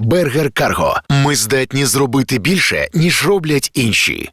Бергер Карго. Ми здатні зробити більше, ніж роблять інші.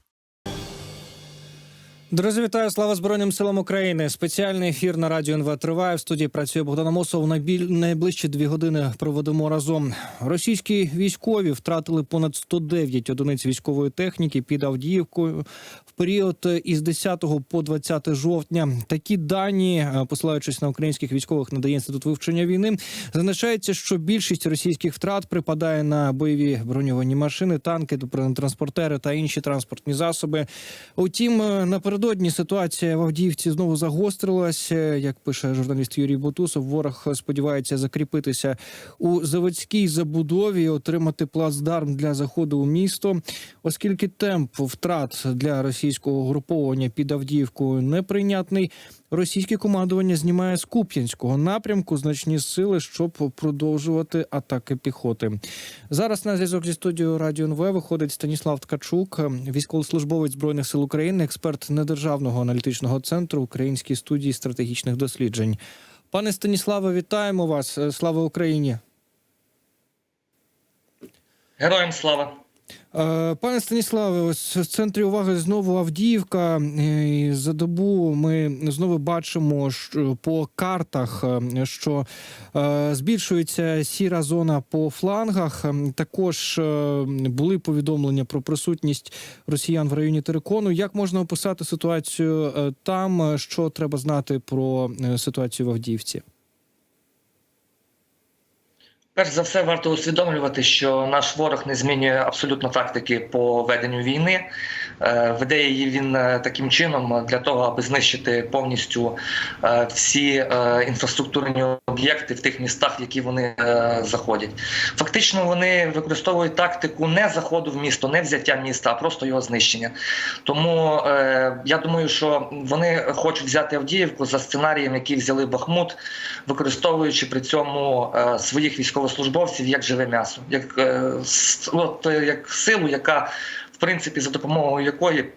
Друзі, вітаю! Слава Збройним силам України. Спеціальний ефір на радіо НВ триває. В студії працює Богдан. Найбіль... Найближчі дві години проведемо разом. Російські військові втратили понад 109 одиниць військової техніки під Авдіївкою в період із 10 по 20 жовтня. Такі дані, е, посилаючись на українських військових, надає інститут вивчення війни. Зазначається, що більшість російських втрат припадає на бойові броньовані машини, танки, транспортери та інші транспортні засоби. Утім, е, напередодні ситуація в Авдіївці знову загострилась. Е, Як пише журналіст Юрій Бутусов, ворог сподівається закріпитися у заводській забудові, отримати плацдарм для заходу у місто, оскільки темп втрат для російського груповання під Авдіївкою неприйнятний. Російське командування знімає з Куп'янського напрямку значні сили, щоб продовжувати атаки піхоти. Зараз на зв'язок зі студією Радіо НВ виходить Станіслав Ткачук, військовослужбовець збройних сил України, експерт недержавного аналітичного центру Українській студії стратегічних досліджень. Пане Станіславе, вітаємо вас! Е, Слава Україні! Героям слава! Е, Пане Станіславе, ось в центрі уваги знову Авдіївка. Е, За добу ми знову бачимо по картах, е, що збільшується сіра зона по флангах. Також були повідомлення про присутність росіян в районі Терекону. Як можна описати ситуацію там? Що треба знати про ситуацію в Авдіївці? Перш за все, варто усвідомлювати, що наш ворог не змінює абсолютно тактики по веденню війни. Е, Веде її він е, таким чином для того, аби знищити повністю е, всі інфраструктурні об'єкти в тих містах, в які вони заходять. Фактично, вони використовують тактику не заходу в місто, не взяття міста, а просто його знищення. Тому я думаю, що вони хочуть взяти Авдіївку за сценарієм, який взяли Бахмут, використовуючи при цьому своїх військовослужбовців як живе м'ясо, як, е, от, е, як силу, яка в принципі за допомогою якої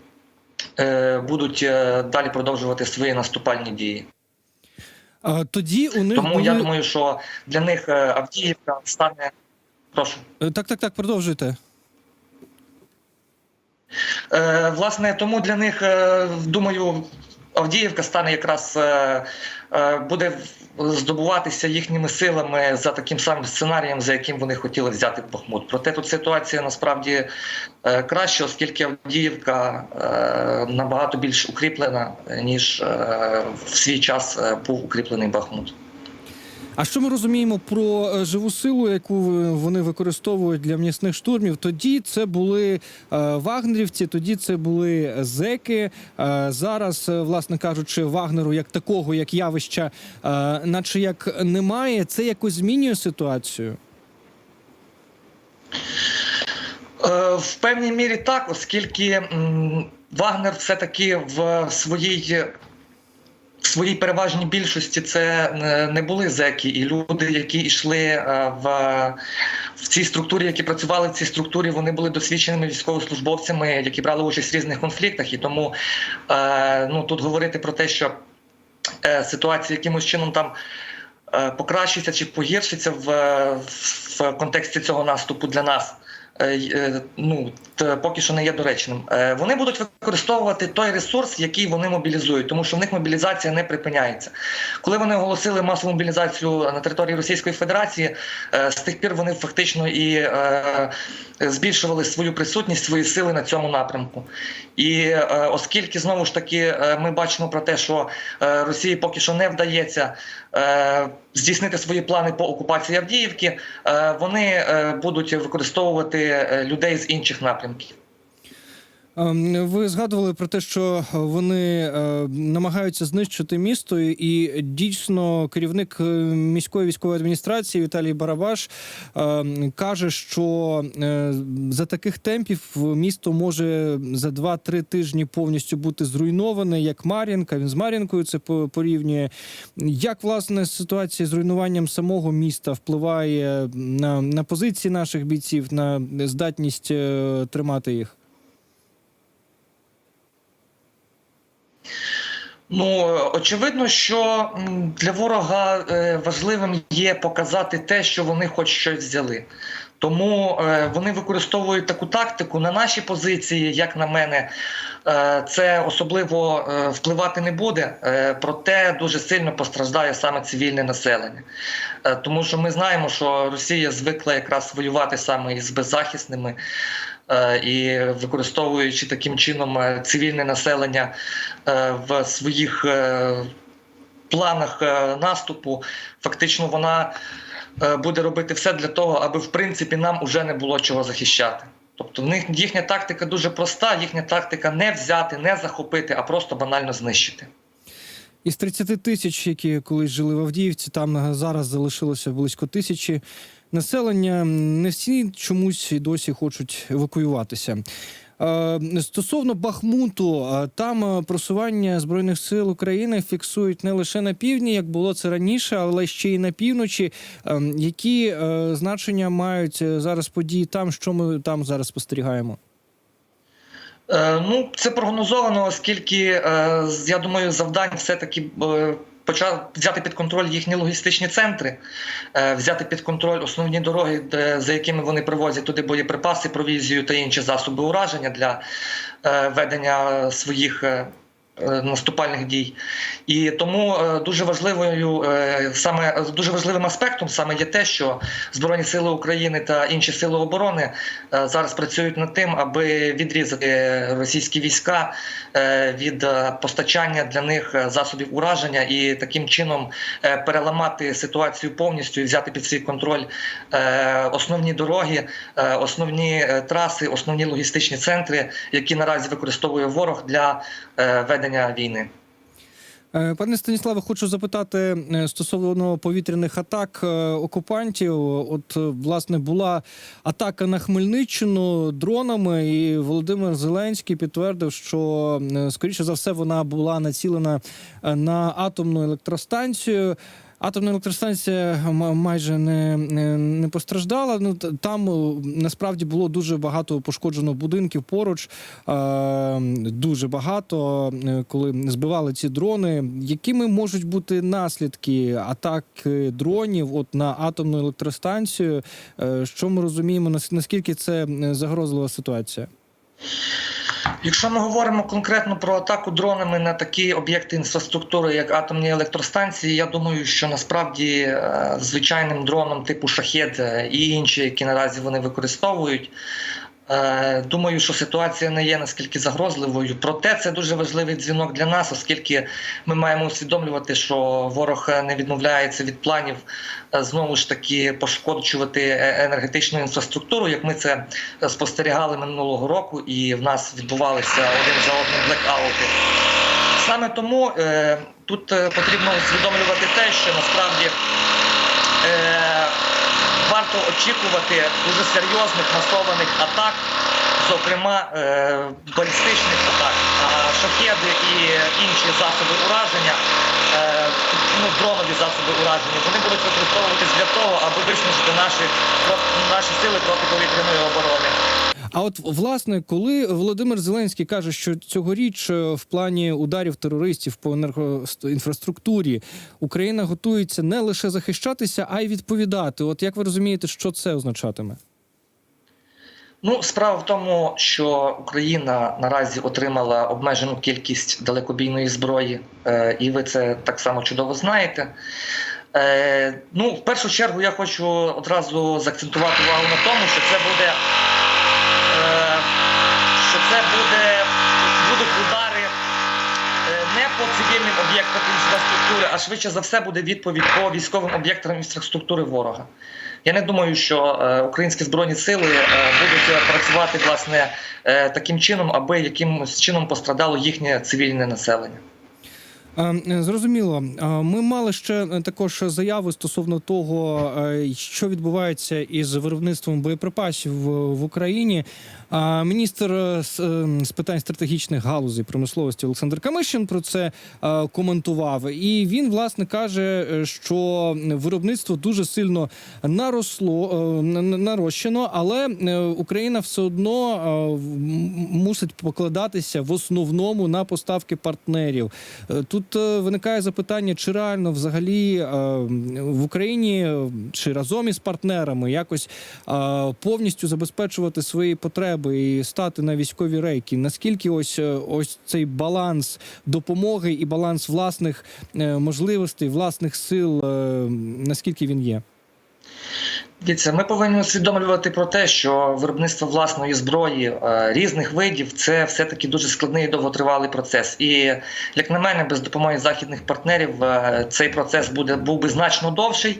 е, будуть е, далі продовжувати свої наступальні дії. А Тоді у них Тому були... я думаю, що для них Авдіївка стане. Прошу. Так, так, так, продовжуйте. Е, власне, тому для них, е, думаю, Авдіївка стане якраз буде здобуватися їхніми силами за таким самим сценарієм, за яким вони хотіли взяти Бахмут. Проте тут ситуація насправді краще, краща, оскільки Авдіївка е, набагато більш укріплена, ніж е, в свій час е, був укріплений Бахмут. А що ми розуміємо про е, живу силу, яку вони використовують для м'ясних штурмів? Тоді це були е, вагнерівці, тоді це були зеки. Е, зараз, власне кажучи, вагнеру як такого, як явища, наче як немає. Це якось змінює ситуацію. В певній мірі так, оскільки Вагнер все-таки в своїй. В своїй переважній більшості це е, не були зеки, і люди, які йшли е, в, в цій структурі, які працювали в цій структурі, вони були досвідченими військовослужбовцями, які брали участь в різних конфліктах. І тому е, ну, тут говорити про те, що ситуація якимось чином там покращиться чи погіршиться в, в контексті цього наступу для нас. Е, е, Ну поки що не є доречним. Е, Вони будуть використовувати той ресурс, який вони мобілізують, тому що в них мобілізація не припиняється. Коли вони оголосили масову мобілізацію на території Російської Федерації, з тих пір вони фактично і збільшували свою присутність, свої сили на цьому напрямку. І оскільки знову ж таки ми бачимо про те, що Росії поки що не вдається здійснити свої плани по окупації Авдіївки, вони будуть використовувати людей з інших напрямків. Ем, Ви згадували про те, що вони е, намагаються знищити місто, і дійсно керівник е, міської військової адміністрації Віталій Барабаш е, каже, що е, за таких темпів місто може за 2-3 тижні повністю бути зруйноване, як Мар'їнка. Він з Мар'їнкою це порівнює. Як власне ситуація з руйнуванням самого міста впливає на, на позиції наших бійців, на здатність е, тримати їх? Ну очевидно, що для ворога е, важливим є показати те, що вони хоч щось взяли. Тому е, вони використовують таку тактику на наші позиції, як на мене, е, це особливо впливати не буде, проте дуже сильно постраждає саме цивільне населення. Тому що ми знаємо, що Росія звикла якраз воювати саме із беззахисними. Е, І використовуючи таким чином е, цивільне населення е, в своїх планах наступу, фактично вона буде робити все для того, аби в принципі нам уже не було чого захищати. Тобто в них їхня тактика дуже проста, їхня тактика не взяти, не захопити, а просто банально знищити. Із 30 тисяч, які колись жили в Авдіївці, там зараз залишилося близько тисячі населення. Не всі чомусь і досі хочуть евакуюватися. Е, Стосовно Бахмуту, е, там е, просування збройних сил України фіксують не лише на півдні, як було це раніше, але ще й на півночі. Які значення мають зараз події там, що ми там зараз спостерігаємо? Ну, це прогнозовано, оскільки я думаю, завдань все-таки е, почав взяти під контроль їхні логістичні центри, е, взяти під контроль основні дороги, за якими вони привозять туди боєприпаси, провізію та інші засоби ураження для е, ведення своїх. Е, Наступальних дій, і тому е, дуже важливою е, саме дуже важливим аспектом саме є те, що Збройні сили України та інші сили оборони зараз працюють над тим, аби відрізати російські війська від постачання для них засобів ураження і таким чином переламати ситуацію повністю і взяти під свій контроль основні дороги, основні траси, основні логістичні центри, які наразі використовує ворог для е, ведення війни. Е, Пане Станіславе, хочу запитати е, стосовно повітряних атак е, окупантів. От власне була атака на Хмельниччину дронами, і Володимир Зеленський підтвердив, що скоріше за все вона була націлена на атомну електростанцію. Атомна електростанція майже не, не, постраждала. Ну там е, насправді було дуже багато пошкоджено будинків поруч. Е, дуже багато, е, коли збивали ці дрони. Якими можуть бути наслідки атак дронів от на атомну електростанцію? Що ми розуміємо? нас- Наскільки це загрозлива ситуація? Якщо ми говоримо конкретно про атаку дронами на такі об'єкти інфраструктури, як атомні електростанції, я думаю, що насправді е, звичайним дроном типу шахет е, і інші, які наразі вони використовують. Е, Думаю, що ситуація не є наскільки загрозливою. Проте це дуже важливий дзвінок для нас, оскільки ми маємо усвідомлювати, що ворог е, не відмовляється від планів е, знову ж таки пошкоджувати енергетичну інфраструктуру, як ми це спостерігали минулого року, і в нас відбувалися один за одним блекаути. Саме тому е, тут потрібно усвідомлювати те, що насправді е, варто очікувати дуже серйозних масованих атак, зокрема е, балістичних атак, а шахеди і інші засоби ураження, е, ну, дронові засоби ураження, вони будуть використовуватись для того, аби виснажити наші, наші сили протиповітряної оборони. А от власне, коли Володимир Зеленський каже, що цьогоріч е, в плані ударів терористів по енергоінфраструктурі Україна готується не лише захищатися, а й відповідати. От як ви розумієте, що це означатиме? Ну, справа в тому, що Україна наразі отримала обмежену кількість далекобійної зброї, е, і ви це так само чудово знаєте. Е, ну, в першу чергу я хочу одразу заакцентувати увагу на тому, що це буде, це буде, будуть удари е, не по цивільним об'єктам інфраструктури, а швидше за все буде відповідь по військовим об'єктам інфраструктури ворога. Я не думаю, що е, українські збройні сили е, будуть працювати власне е, таким чином, аби якимось чином пострадало їхнє цивільне населення. Е, е, Зрозуміло. Е, Ми мали ще також заяви стосовно того, що відбувається із виробництвом боєприпасів в Україні. Міністр з питань стратегічних галузей промисловості Олександр Камишин про це коментував. І він власне каже, що виробництво дуже сильно наросло на- на- нарощено, але Україна все одно мусить покладатися в основному на поставки партнерів. Тут тут е, виникає запитання, чи реально взагалі е, в Україні е, чи разом із партнерами якось повністю забезпечувати свої потреби і стати на військові рейки. Наскільки ось ось цей баланс допомоги і баланс власних можливостей, власних сил, наскільки він є? Дивіться, ми повинні усвідомлювати про те, що виробництво власної зброї е, різних видів це все-таки дуже складний і довготривалий процес. І як на мене, без допомоги західних партнерів е, цей процес буде був би значно довший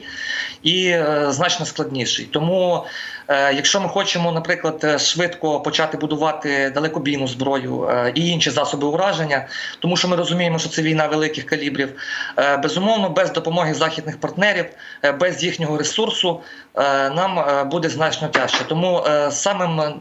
і е, значно складніший. Тому, якщо ми хочемо, наприклад, е, швидко почати будувати далекобійну зброю е, і інші засоби ураження, тому що ми розуміємо, що це війна великих калібрів, е, безумовно, без допомоги західних партнерів, е, без їхнього ресурсу. е, Нам е, буде значно тяжче. Тому е, самим е,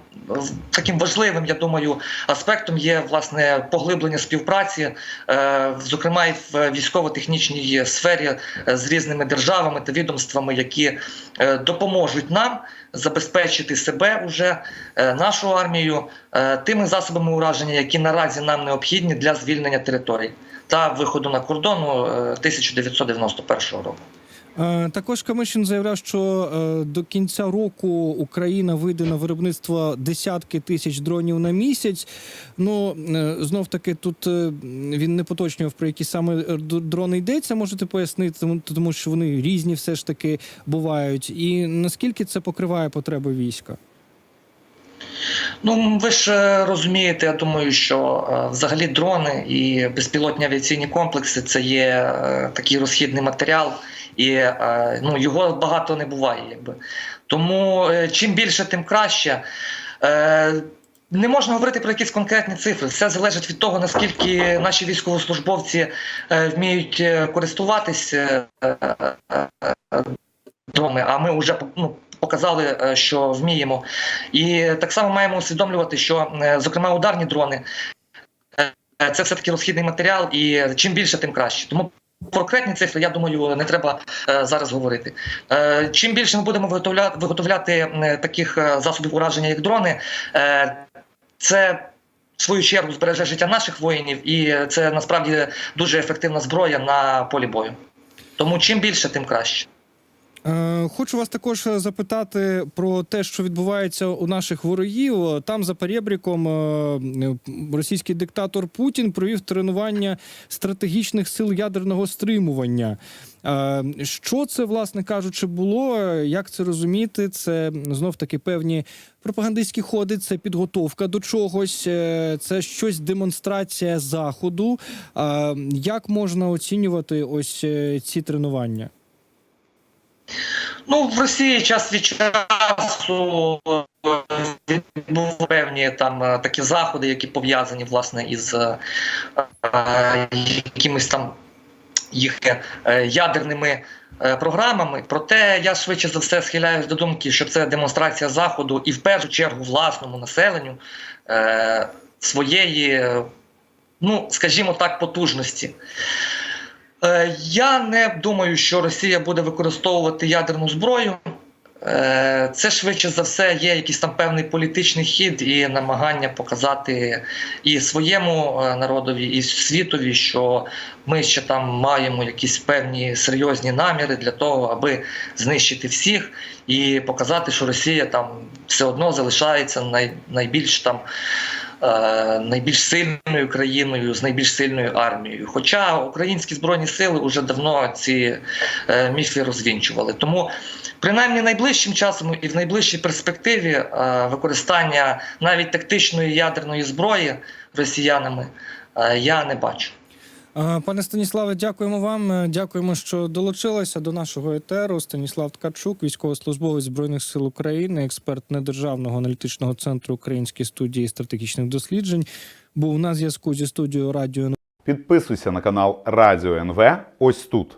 таким важливим, я думаю, аспектом є власне поглиблення співпраці, е, зокрема і в військово-технічній сфері е, з різними державами та відомствами, які е, допоможуть нам забезпечити себе уже е, нашу армію е, тими засобами ураження, які наразі нам необхідні для звільнення територій та виходу на кордону е, 1991 року. Е, Також Камишин заявляв, що е, до кінця року Україна вийде на виробництво десятки тисяч дронів на місяць. Ну знов таки тут е, він не поточнював про які саме е, дрони йдеться. Можете пояснити, тому- що вони різні, все ж таки бувають. І наскільки це покриває потреби війська? Ну, ви ж е, розумієте, я думаю, що е, взагалі дрони і безпілотні авіаційні комплекси це є е, такий розхідний матеріал, і е, ну, його багато не буває. Якби. Тому е, чим більше, тим краще. Е, Не можна говорити про якісь конкретні цифри. Все залежить від того, наскільки наші військовослужбовці вміють користуватись е, дронами, а ми вже ну, показали, що вміємо. І так само маємо усвідомлювати, що, зокрема, ударні дрони це все-таки розхідний матеріал, і чим більше, тим краще. Тому конкретні цифри, я думаю, не треба е, зараз говорити. Е, Чим більше ми будемо виготовляти, виготовляти таких е, засобів ураження, як дрони, це в свою чергу збереже життя наших воїнів, і це насправді дуже ефективна зброя на полі бою. Тому чим більше, тим краще. Е, Хочу вас також е, запитати про те, що відбувається у наших ворогів. Там за перебріком е, російський диктатор Путін провів тренування стратегічних сил ядерного стримування. Е, Що це, власне кажучи, було? Як це розуміти? Це знов таки певні пропагандистські ходи, це підготовка до чогось, е, це щось демонстрація заходу. Е, Як можна оцінювати ось е, ці тренування? Ну, в Росії час від часу е, відбув певні там е, такі заходи, які пов'язані власне із е, е, якимись там їх е, ядерними програмами. Проте я швидше за все схиляюсь до думки, що це демонстрація заходу і в першу чергу власному населенню е, своєї, ну скажімо так, потужності. Е, Я не думаю, що Росія буде використовувати ядерну зброю. Е, Це швидше за все є якийсь там певний політичний хід і намагання показати і своєму е, народові, і світові, що ми ще там маємо якісь певні серйозні наміри для того, аби знищити всіх і показати, що Росія там все одно залишається най, найбільш там найбільш сильною країною з найбільш сильною армією. Хоча українські збройні сили вже давно ці е, міфи розвінчували. Тому принаймні найближчим часом і в найближчій перспективі е, використання навіть тактичної ядерної зброї росіянами е, я не бачу. Е, Пане Станіславе, дякуємо вам. Е, Дякуємо, що долучилися до нашого етеру. Станіслав Ткачук, військовослужбовець збройних сил України, експерт недержавного аналітичного центру Української студії стратегічних досліджень, був на зв'язку зі студією радіо Підписуйся на канал Радіо НВ ось тут.